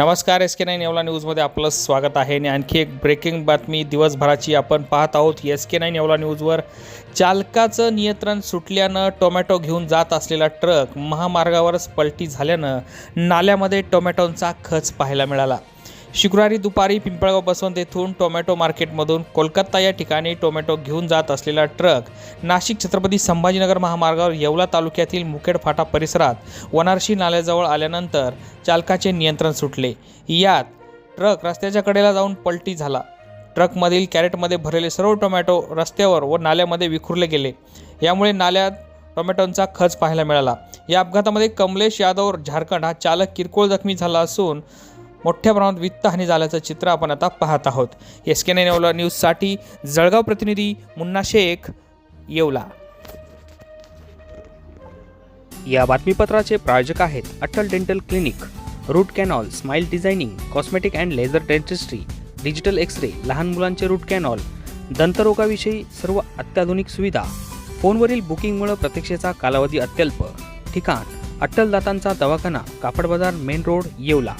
नमस्कार S K nine Yeola न्यूजमध्ये आपलं स्वागत आहे. आणि आणखी एक ब्रेकिंग बातमी दिवसभराची आपण पाहत आहोत. एस के नाईन येवला न्यूजवर चालकाचं नियंत्रण सुटल्यानं टोमॅटो घेऊन जात असलेला ट्रक महामार्गावरच पलटी झाल्यानं नाल्यामध्ये टोमॅटोंचा खच पाहायला मिळाला. शुक्रवारी दुपारी पिंपळगाव बसवंत येथून टोमॅटो मार्केटमधून कोलकाता या ठिकाणी टोमॅटो घेऊन जात असलेला ट्रक नाशिक छत्रपती संभाजीनगर महामार्गावर येवला तालुक्यातील मुखेड फाटा परिसरात वनारशी नाल्याजवळ आल्यानंतर चालकाचे नियंत्रण सुटले. यात ट्रक रस्त्याच्या कडेला जाऊन पलटी झाला. ट्रकमधील कॅरेटमध्ये भरलेले सर्व टोमॅटो रस्त्यावर व नाल्यामध्ये विखुरले गेले. यामुळे नाल्यात टोमॅटोंचा खच पाहायला मिळाला. या अपघातामध्ये कमलेश यादव झारखंड हा चालक किरकोळ जखमी झाला असून मोठ्या प्रमाणात वित्तहानी झाल्याचं चित्र आपण आता पाहत आहोत. एस के नेवला न्यूजसाठी जळगाव प्रतिनिधी मुन्ना शेख येवला. या बातमीपत्राचे प्रायोजक आहेत Atal dental clinic root canal smile designing cosmetic and laser dentistry digital X ray लहान मुलांचे रूट कॅनॉल दंतरोगाविषयी सर्व अत्याधुनिक सुविधा फोनवरील बुकिंगमुळे प्रतीक्षेचा कालावधी अत्यल्प. ठिकाण अट्टल दातांचा दवाखाना कापड बाजार मेन रोड येवला.